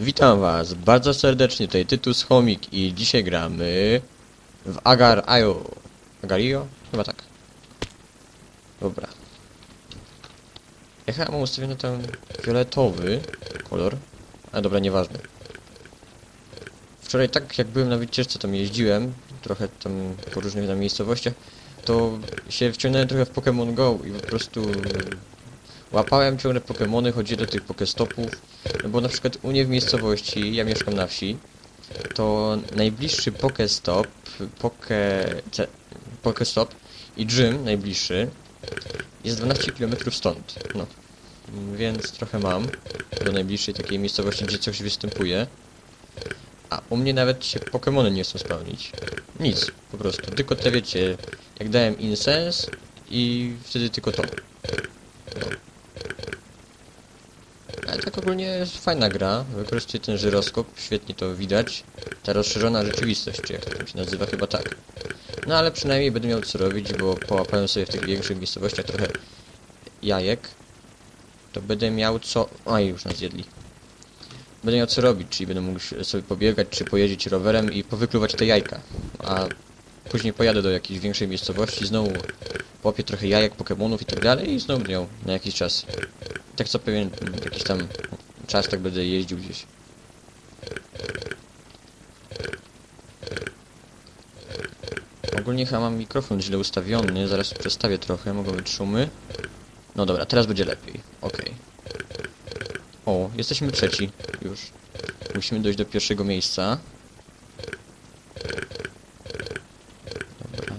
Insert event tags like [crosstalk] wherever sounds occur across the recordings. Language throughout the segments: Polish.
Witam was bardzo serdecznie, tutaj Tytus Chomik i dzisiaj gramy w Agar Ayo. Agario? Chyba tak. Dobra. Ja chyba mam ustawiony ten fioletowy kolor. A dobra, nieważne. Wczoraj tak jak byłem na wycieczce, tam jeździłem, trochę tam po różnych tam miejscowościach, to się wciągnąłem trochę w Pokémon Go i po prostu łapałem ciągle Pokémony, chodziłem do tych Pokestopów, no bo na przykład u mnie w miejscowości, ja mieszkam na wsi, to najbliższy Pokestop, Poke... Pokestop i gym najbliższy jest 12 km stąd, no. Więc trochę mam do najbliższej takiej miejscowości, gdzie coś występuje. A u mnie nawet się Pokemony nie chcą spełnić. Nic, po prostu. Tylko te wiecie, jak dałem Incense i wtedy tylko to. No. Ale tak ogólnie jest fajna gra. Wykorzystuje ten żyroskop, świetnie to widać. Ta rozszerzona rzeczywistość, czy jak to tam się nazywa, chyba tak. No ale przynajmniej będę miał co robić, bo połapałem sobie w tych większych miejscowościach trochę jajek. To będę miał co... Oj, już nas zjedli. Będę miał co robić, czyli będę mógł sobie pobiegać, czy pojeździć rowerem i powykluwać te jajka. A później pojadę do jakiejś większej miejscowości, znowu połapię trochę jajek, pokemonów i tak dalej i znowu będę miał na jakiś czas. Tak co pewien jakiś tam czas tak będę jeździł gdzieś. Ogólnie chyba mam mikrofon źle ustawiony, zaraz przestawię trochę, mogą być szumy. No dobra, teraz będzie lepiej. Okej. O, jesteśmy trzeci już. Musimy dojść do pierwszego miejsca. Dobra.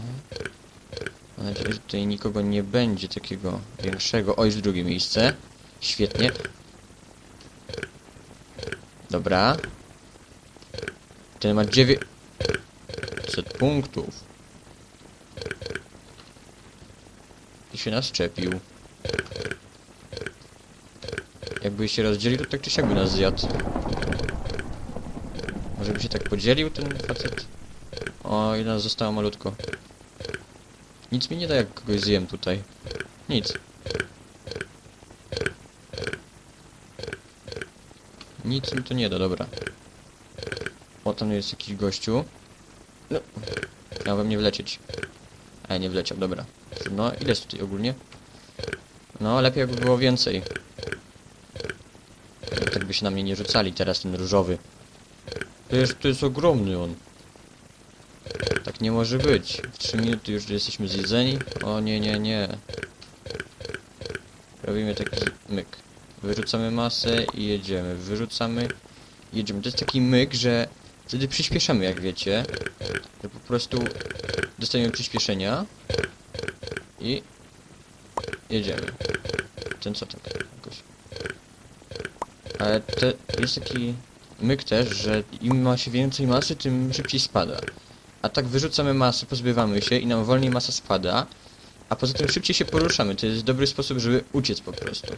Mam nadzieję, że tutaj nikogo nie będzie takiego większego. O, już drugie miejsce. Świetnie. Dobra. Ten ma 900 punktów. I się nas czepił. Jakby się rozdzielił, to tak czy siak by nas zjadł. Może by się tak podzielił ten facet? O, i nas zostało malutko. Nic mi nie da, jak kogoś zjem tutaj. Nic. Nic mi to nie da, dobra. O, tam jest jakiś gościu. No. Miał we mnie wlecieć. A nie wleciał, dobra. No, ile jest tutaj ogólnie? No, lepiej jakby było więcej. Tak by się na mnie nie rzucali teraz ten różowy. To jest, to jest ogromny on. Tak nie może być. W 3 minuty już jesteśmy zjedzeni. O nie, nie, nie. Robimy taki myk. Wyrzucamy masę i jedziemy. Wyrzucamy i jedziemy. To jest taki myk, że wtedy przyspieszamy, jak wiecie. Że po prostu dostajemy przyspieszenia i jedziemy. Ten co tak jakoś. Ale te, jest taki myk też, że im ma się więcej masy, tym szybciej spada. A tak wyrzucamy masę, pozbywamy się i nam wolniej masa spada, a poza tym szybciej się poruszamy. To jest dobry sposób, żeby uciec po prostu.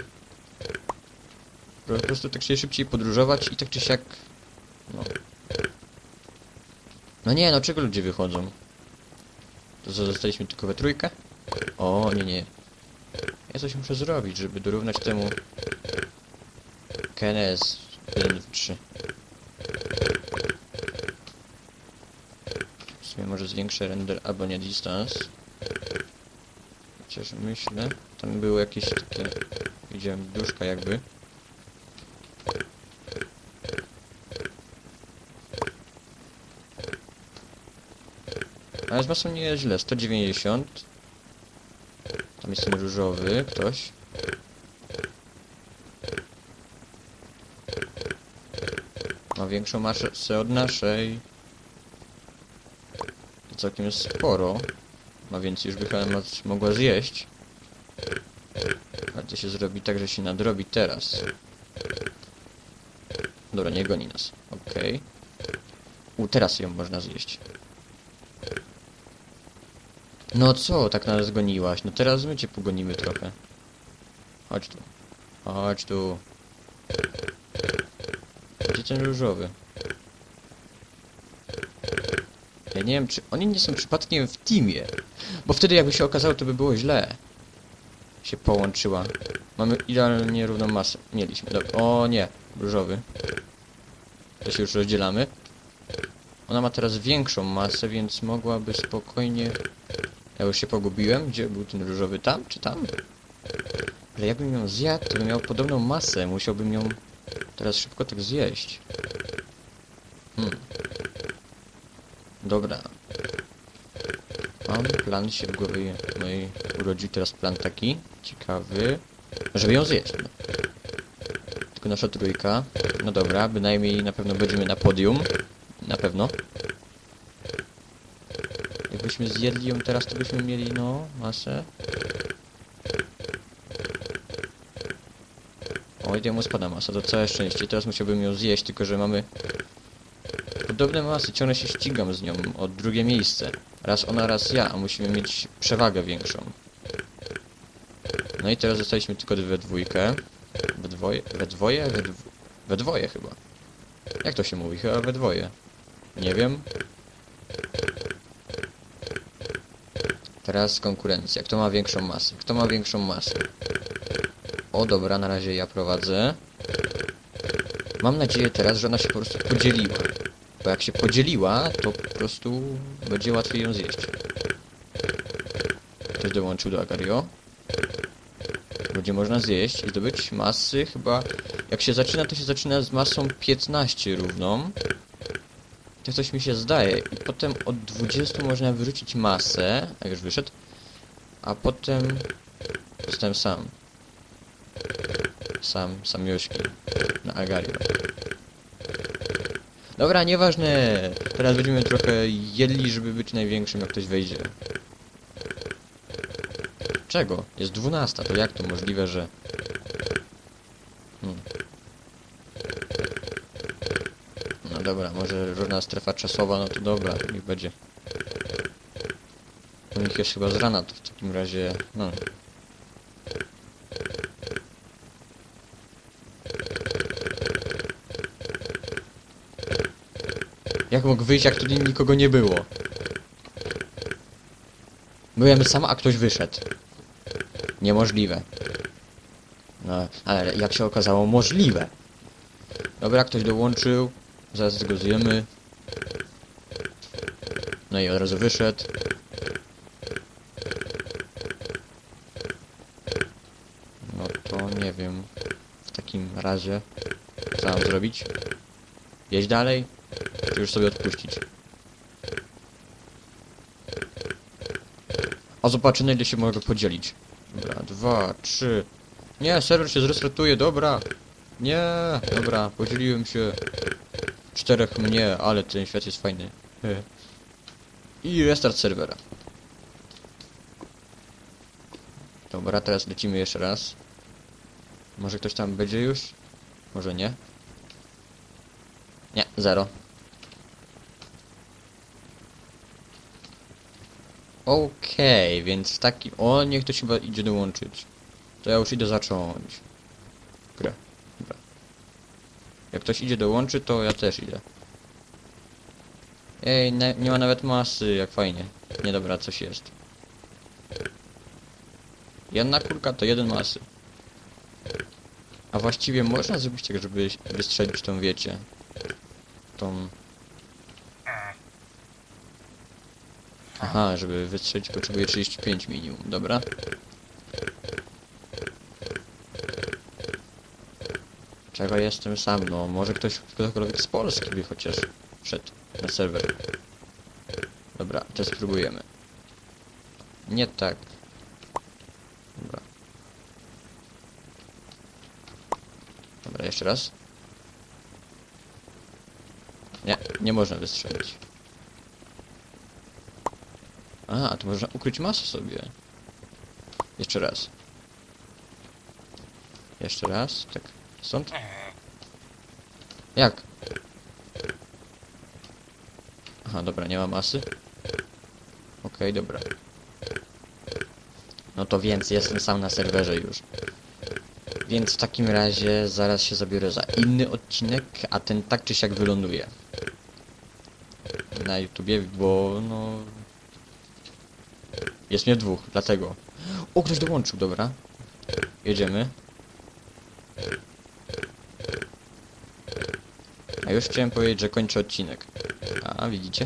Po prostu tak się szybciej podróżować i tak czy siak... No. No nie, no czego ludzie wychodzą? To co, zostaliśmy tylko we trójkę? O, nie, nie. Ja coś muszę zrobić, żeby dorównać temu... KNS 1 w 3. W sumie może zwiększę render albo nie distance. Chociaż myślę, tam było jakieś takie... Widziałem duszka jakby. Ale z masą nie jest źle, 190. Tam jest ten różowy, ktoś. Ma większą masę od naszej. I całkiem jest sporo. Ma więcej już by chyba mogła zjeść. Ale to się zrobi tak, że się nadrobi teraz. Dobra, nie goni nas. Okej. U, teraz ją można zjeść. No co, tak nas goniłaś? No teraz my cię pogonimy trochę. Chodź tu. Chodź tu. Gdzie ten różowy? Ja nie wiem, czy oni nie są przypadkiem w teamie. Bo wtedy jakby się okazało, to by było źle. Się połączyła. Mamy idealnie równą masę. Mieliśmy. Dobra. O nie, różowy. to się już rozdzielamy. Ona ma teraz większą masę, więc mogłaby spokojnie... Ja już się pogubiłem, gdzie był ten różowy, tam czy tam? Ale jakbym ją zjadł, to bym miał podobną masę, musiałbym ją teraz szybko tak zjeść. Hmm. Dobra. Mam plan się w głowie mojej urodził teraz plan taki, ciekawy, żeby ją zjeść. Tylko nasza trójka. No dobra, bynajmniej na pewno będziemy na podium. Na pewno. Jakbyśmy zjedli ją teraz, to byśmy mieli, no, masę. Oj, jemu spada masa, to całe szczęście. Teraz musiałbym ją zjeść, tylko że mamy podobne masy. Ciągle się ścigam z nią o drugie miejsce. Raz ona, raz ja, a musimy mieć przewagę większą. No i teraz zostaliśmy tylko we dwójkę. We dwoje? We dwoje? We, dw we dwoje chyba. Jak to się mówi? Chyba we dwoje. Nie wiem. Teraz konkurencja. Kto ma większą masę? Kto ma większą masę? O dobra, na razie ja prowadzę. Mam nadzieję teraz, że ona się po prostu podzieliła. Bo jak się podzieliła, to po prostu będzie łatwiej ją zjeść. Ktoś dołączył do Agario. Będzie można zjeść i zdobyć masy chyba... Jak się zaczyna, to się zaczyna z masą 15 równą. To coś mi się zdaje. I potem od 20 można wyrzucić masę, jak już wyszedł. A potem... Zostałem sam. Sam, sam Jośki. Na Agario. Dobra, nieważne. Teraz będziemy trochę jedli, żeby być największym, jak ktoś wejdzie. Czego? Jest 12, to jak to możliwe, że... Hmm. No dobra, może różna strefa czasowa, no to dobra, niech będzie. U nich jest chyba z rana, to w takim razie... No. Jak mógł wyjść, jak tu nikogo nie było? Byłem sam, a ktoś wyszedł. Niemożliwe. No, ale jak się okazało, możliwe. Dobra, ktoś dołączył. Zaraz go zjemy. No i od razu wyszedł. No to nie wiem. W takim razie. Co mam zrobić? Jeść dalej? Czy już sobie odpuścić? A zobaczę na ile się mogę podzielić. Dobra, dwa, trzy. Nie, serwer się zresetuje, dobra. Nie, dobra, podzieliłem się. Czterech mnie, ale ten świat jest fajny. He. I restart serwera. Dobra, teraz lecimy jeszcze raz. Może ktoś tam będzie już? Może nie? Nie, zero. Okej, więc taki... O, niech ktoś chyba idzie dołączyć. To ja już idę zacząć. Grę. Jak ktoś idzie dołączy, to ja też idę. Ej, na, nie ma nawet masy, jak fajnie. Nie dobra, coś jest. Jedna kurka to jeden masy. A właściwie można zrobić tak, żeby wystrzelić tą, wiecie, tą... Aha, żeby wystrzelić potrzebuję 35 minimum, dobra. Czego jestem sam, no może ktoś, ktokolwiek z Polski by chociaż wszedł na serwer. Dobra, to spróbujemy. Nie tak. Dobra. Dobra, jeszcze raz. Nie, nie można wystrzelić. A, to można ukryć masę sobie. Jeszcze raz. Jeszcze raz, tak. Stąd? Jak? Aha, dobra, nie ma masy. Okej, dobra. No to więc jestem sam na serwerze już. Więc w takim razie zaraz się zabiorę za inny odcinek, a ten tak czy siak wyląduje. Na YouTubie, bo no... Jest mnie dwóch, dlatego. O, ktoś dołączył, dobra. Jedziemy. Już chciałem powiedzieć, że kończę odcinek. A, widzicie?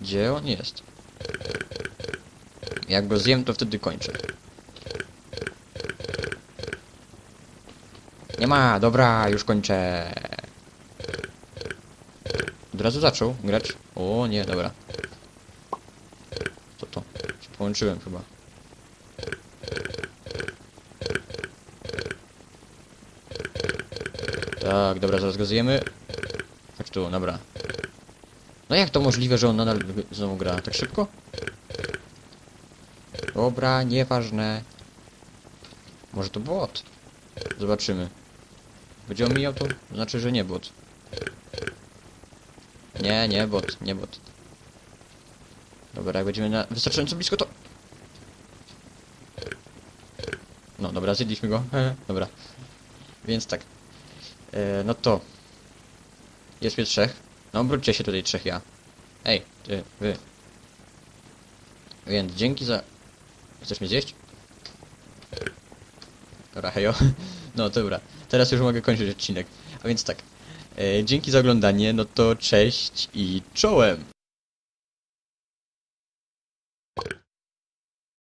Gdzie on jest? Jak go zjem, to wtedy kończę. Nie ma, dobra, już kończę. Od razu zaczął grać. O nie, dobra. To to. Się połączyłem chyba. Tak, dobra, zaraz go zjemy. Tak tu, dobra. No jak to możliwe, że on nadal znowu gra tak szybko? Dobra, nieważne. Może to bot? Zobaczymy. Będzie omijał to? Znaczy, że nie bot. Nie, nie bot, nie bot. Dobra, jak będziemy na wystarczająco blisko to... No dobra, zjedliśmy go. [laughs] dobra. Więc tak. E, no to... Jest mnie trzech. No obróćcie się tutaj trzech ja. Ej, ty, wy. Więc dzięki za... Chcesz mnie zjeść? Dobra, hejo. [laughs] No dobra, teraz już mogę kończyć odcinek. A więc tak. E, dzięki za oglądanie, no to cześć i czołem!